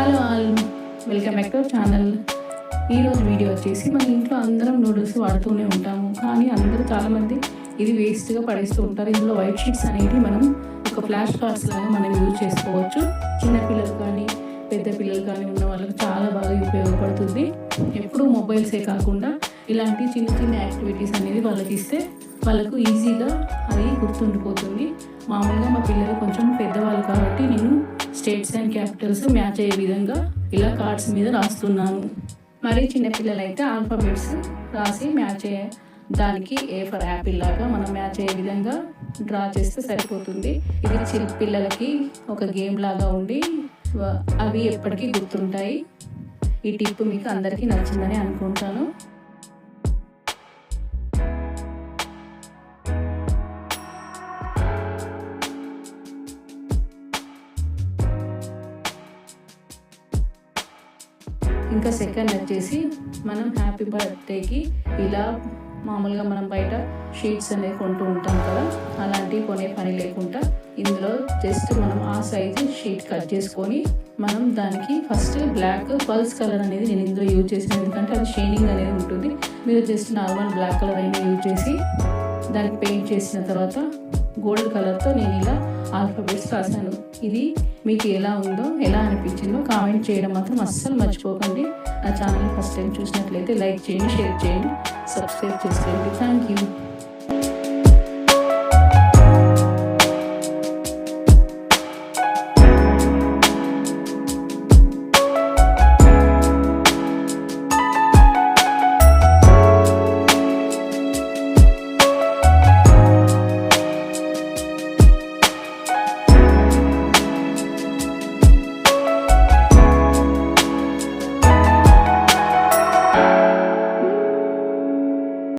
Hello all welcome back to channel. ఈరోజు video వచ్చేసి మన ఇంట్లో అందరం నూడిల్స్ వాడుతూనే ఉంటాము. కానీ అందరూ చాలామంది ఇది వేస్ట్గా పడేస్తూ ఉంటారు. ఇందులో వైట్ షీట్స్ అనేవి మనం ఒక ఫ్లాష్ కార్డ్స్ లాగా మనం యూజ్ చేసుకోవచ్చు. చిన్నపిల్లలు కానీ పెద్ద పిల్లలు కానీ ఉన్న వాళ్ళకి చాలా బాగా ఉపయోగపడుతుంది. ఎప్పుడూ మొబైల్సే కాకుండా ఇలాంటి చిన్న చిన్న యాక్టివిటీస్ అనేది వాళ్ళకి ఇస్తే వాళ్ళకు ఈజీగా అది గుర్తుండిపోతుంది. మామూలుగా మా పిల్లలు కొంచెం పెద్దవాళ్ళు కాబట్టి నేను స్టేట్స్ అండ్ క్యాపిటల్స్ మ్యాచ్ అయ్యే విధంగా ఇలా కార్డ్స్ మీద రాస్తున్నాను. మరి చిన్నపిల్లలు అయితే ఆల్ఫాబెట్స్ రాసి మ్యాచ్ అయ్యే దానికి ఏ ఫర్ యాపిల్ లాగా మనం మ్యాచ్ అయ్యే విధంగా డ్రా చేస్తే సరిపోతుంది. ఇది చిన్న పిల్లలకి ఒక గేమ్ లాగా ఉండి అవి ఎప్పటికీ గుర్తుంటాయి. ఈ టిప్ మీకు అందరికీ నచ్చిందని అనుకుంటాను. ఇంకా సెకండ్ వచ్చేసి మనం హ్యాపీ బర్త్డేకి ఇలా మామూలుగా మనం బయట షీట్స్ అనేవి కొంటూ ఉంటాం కదా అలాంటివి కొనే పని లేకుండా ఇందులో జస్ట్ మనం ఆ సైజు షీట్ కట్ చేసుకొని మనం దానికి ఫస్ట్ బ్లాక్ పల్స్ కలర్ అనేది నేను ఇందులో యూజ్ చేసాను ఎందుకంటే అది షేడింగ్ అనేది ఉంటుంది. మీరు జస్ట్ నార్మల్ బ్లాక్ కలర్ అయినా యూజ్ చేసి దానికి పెయింట్ చేసిన తర్వాత గోల్డ్ కలర్తో నేను ఇలా ఆల్ఫాబెట్స్ రాశాను. ఇది మీకు ఎలా ఉందో ఎలా అనిపించిందో కామెంట్ చేయడం మాత్రం అస్సలు మర్చిపోకండి. నా ఛానల్ ఫస్ట్ టైం చూసినట్లయితే లైక్ చేయండి షేర్ చేయండి సబ్స్క్రైబ్ చేసుకోండి. Thank you.